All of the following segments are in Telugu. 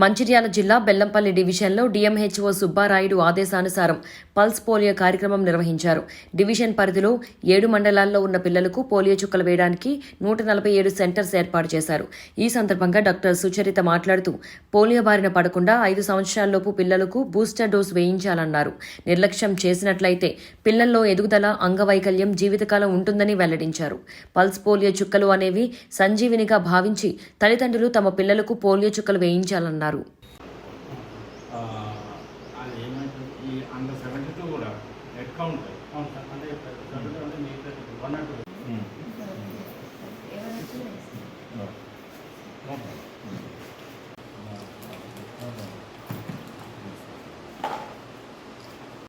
మంచిర్యాల జిల్లా బెల్లంపల్లి డివిజన్లో డిఎంహెచ్ఓ సుబ్బారాయుడు ఆదేశానుసారం పల్స్ పోలియో కార్యక్రమం నిర్వహించారు. డివిజన్ పరిధిలో ఏడు మండలాల్లో ఉన్న పిల్లలకు పోలియో చుక్కలు వేయడానికి నూట నలభై ఏడు సెంటర్స్ ఏర్పాటు చేశారు. ఈ సందర్భంగా డాక్టర్ సుచరిత మాట్లాడుతూ పోలియో బారిన పడకుండా ఐదు సంవత్సరాల్లోపు పిల్లలకు బూస్టర్ డోస్ వేయించాలన్నారు. నిర్లక్ష్యం చేసినట్లయితే పిల్లల్లో ఎదుగుదల అంగవైకల్యం జీవితకాలం ఉంటుందని వెల్లడించారు. పల్స్ పోలియో చుక్కలు అనేవి సంజీవినిగా భావించి తల్లిదండ్రులు తమ పిల్లలకు పోలియో చుక్కలు వేయించాలన్నారు. Two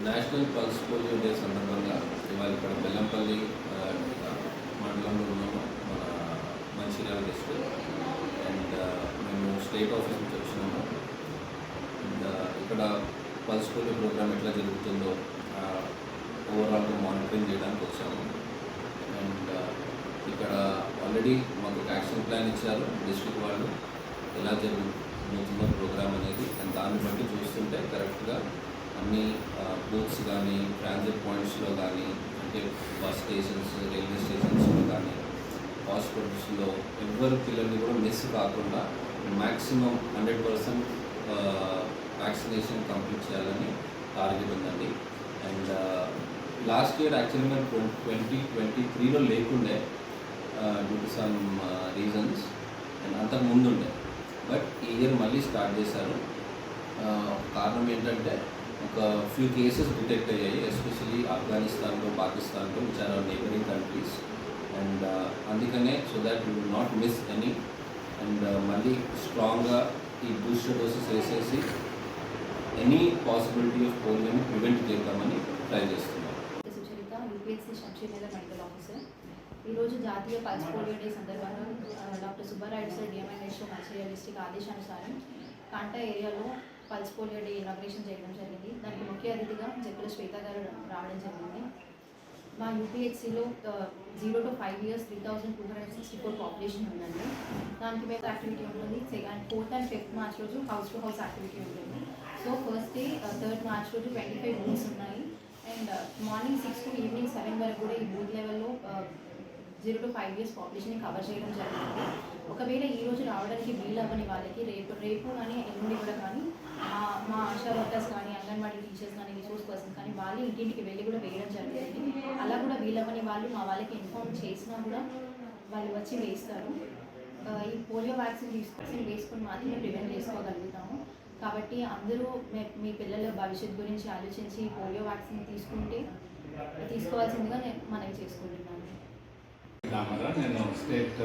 national pulse polio day సందర్భంగా ఇవాళ ఇక్కడ బెల్లంపల్లి మండలంలో ఉన్నాము. మన మంచిర్యాల డిస్ట్రిక్ట్ అండ్ మేము స్టేట్ ఆఫీస్ నుంచి వచ్చినాము అండ్ ఇక్కడ పల్స్ పోలియో ప్రోగ్రామ్ ఎట్లా జరుగుతుందో ఓవరాల్గా మానిటరింగ్ చేయడానికి వచ్చాము. అండ్ ఇక్కడ ఆల్రెడీ మాకు ఒక యాక్షన్ ప్లాన్ ఇచ్చారు డిస్ట్రిక్ట్ వాళ్ళు. ఎలా జరుగుతుందో ప్రోగ్రామ్ అనేది అండ్ దాన్ని బట్టి చూస్తుంటే కరెక్ట్గా అన్ని బూత్స్ కానీ ట్రాన్సిట్ పాయింట్స్లో కానీ అంటే బస్ స్టేషన్స్ రైల్వే స్టేషన్స్లో కానీ హాస్పిటల్స్లో ఎవరి పిల్లల్ని కూడా మిస్ కాకుండా maximum hundred percent vaccination complete చేయాలని టార్గెట్ ఉందండి. అండ్ లాస్ట్ ఇయర్ యాక్చువల్లీ మేము ట్వంటీ ట్వంటీ త్రీలో లేకుండే due to some reasons and అంతకు ముందు ఉండే బట్ ఈ ఇయర్ మళ్ళీ స్టార్ట్ చేశారు. Uh, కారణం ఏంటంటే ఒక ఫ్యూ కేసెస్ డిటెక్ట్ అయ్యాయి. ఎస్పెషలీ ఆఫ్ఘనిస్తాన్లో పాకిస్తాన్లో which are neighbouring countries and అందుకనే so that you not miss any and మళ్ళీ స్ట్రాంగ్గా ఈ బూస్టర్ డోసెస్ వేసేసి ఎనీ పాసిబిలిటీ ఆఫ్ పోలియోని ప్రివెంట్ చేద్దామని ట్రై చేస్తున్నాం. సుచరిత యూపీఎస్సీ మెడికల్ ఆఫీసర్ ఈరోజు జాతీయ పల్స్ పోలియో డే సందర్భంగా doctor Subbarayudu sir DMIHO Mancherial district ఆదేశానుసారం కాంటా ఏరియాలో పల్స్ పోలియో డే ఇనాగ్రేషన్ చేయడం జరిగింది. దానికి ముఖ్య అతిథిగా జగ్గుల శ్వేత గారు రావడం జరిగింది. మా యూపీహెచ్సిలో zero to five years three thousand two hundred sixty four population ఉందండి. దానికి మేము యాక్టివిటీ ఉంటుంది. Second fourth and fifth March రోజు హౌస్ టు హౌస్ యాక్టివిటీ ఉంటుంది. So first day third March రోజు ట్వంటీ ఫైవ్ రూమ్స్ ఉన్నాయి and morning six to evening seven వరకు కూడా ఈ బూత్ లెవెల్లో జీరో టు ఫైవ్ ఇయర్స్ పాపులేషన్ని కవర్ చేయడం జరిగింది. ఒకవేళ ఈ రోజు రావడానికి వీలు అవ్వని వాళ్ళకి రేపు రేపు కానీ ఎల్లుండి కూడా కానీ మా ఆశా వర్కర్స్ కానీ అంగన్వాడీ టీచర్స్ కానీ రిసోర్స్ పర్సన్స్ కానీ వాళ్ళు ఇంటింటికి వెళ్ళి కూడా వేయడం జరిగింది. అలా కూడా వీలవ్వని వాళ్ళు మా వాళ్ళకి ఇన్ఫార్మ్ చేసినా కూడా వాళ్ళు వచ్చి వేస్తారు. Uh, ఈ పోలియో వ్యాక్సిన్ తీసుకొని వేసుకొని మాత్రమే ప్రివెంట్ చేసుకోగలుగుతాము. కాబట్టి అందరూ మీ- మీ పిల్లల భవిష్యత్తు గురించి ఆలోచించి పోలియో వ్యాక్సిన్ తీసుకుంటే తీసుకోవాల్సిందిగా నేను మనవి చేసుకుంటున్నాను. నేను state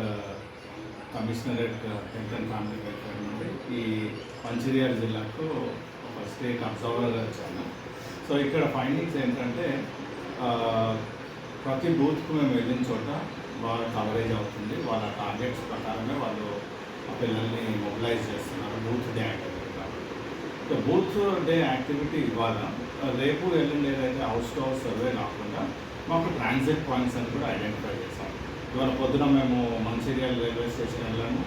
commissionerate health and family welfare నుండి ఈ మంచిర్యాల జిల్లాకు ఒక స్టేట్ అబ్జర్వర్గా వచ్చాను. సో ఇక్కడ ఫైండింగ్స్ ఏంటంటే ప్రతి బూత్కు మేము వెళ్ళిన చోట వాళ్ళ కవరేజ్ అవుతుంది. వాళ్ళ టార్గెట్స్ ప్రకారమే వాళ్ళు ఆ పిల్లల్ని మొబిలైజ్ చేస్తున్నారు booth day so booth day activity ఇవాళ రేపు ఎల్లుండి ఏదైతే హౌస్ టు హౌస్ సర్వే కాకుండా మాకు ట్రాన్సిట్ పాయింట్స్ అని కూడా ఐడెంటిఫై చేశాం. ఇవాళ పొద్దున మేము మంచిర్యాల రైల్వే స్టేషన్ వెళ్ళాము.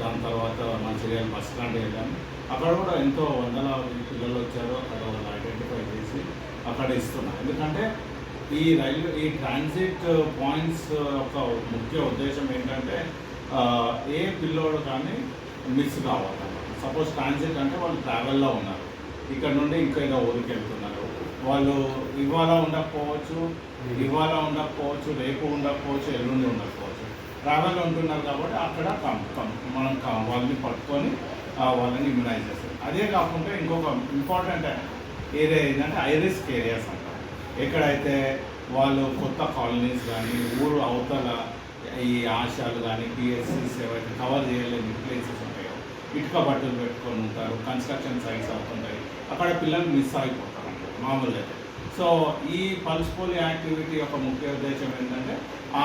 దాని తర్వాత మంచిర్యాల బస్ స్టాండ్ వెళ్ళాము. అక్కడ కూడా ఎంతో వందల పిల్లలు వచ్చారు. అక్కడ వాళ్ళు ఐడెంటిఫై చేసి అక్కడ ఇస్తున్నాం ఎందుకంటే ఈ రైల్వే ఈ ట్రాన్సిట్ పాయింట్స్ యొక్క ముఖ్య ఉద్దేశం ఏంటంటే ఏ పిల్లోడు కానీ మిస్ కావాలి. సపోజ్ ట్రాన్సిట్ అంటే వాళ్ళు ట్రావెల్లో ఉన్నారు. ఇక్కడ నుండి ఇంకేదో ఊరికి వెళ్తున్నారు. వాళ్ళు ఇవాళ ఉండకపోవచ్చు ఇవాళ ఉండకపోవచ్చు రేపు ఉండకపోవచ్చు ఎల్లుండి ఉండకపోవచ్చు. ట్రావెల్ ఉంటున్నారు కాబట్టి అక్కడ కం- కం- మనం వాళ్ళని పట్టుకొని వాళ్ళని ఇమ్యునైజ్ చేస్తారు. అదే కాకుండా ఇంకొక ఇంపార్టెంట్ ఏరియా ఏంటంటే ఐరిస్క్ ఏరియాస్ అంటారు ఎక్కడైతే వాళ్ళు కొత్త కాలనీస్ కానీ ఊరు అవతల ఈ ఆశాలు కానీ పిఎస్సీస్ ఏవైతే కవర్ చేయలేని ప్లేసెస్ ఉంటాయి ఇటుక బట్టలు పెట్టుకొని ఉంటారు కన్స్ట్రక్షన్ సైట్స్ అవుతుంటాయి. అక్కడ పిల్లలు మిస్ అయిపోతారు మామూలుగా అయితే. సో ఈ పల్స్ పోలియో యాక్టివిటీ యొక్క ముఖ్య ఉద్దేశం ఏంటంటే ఆ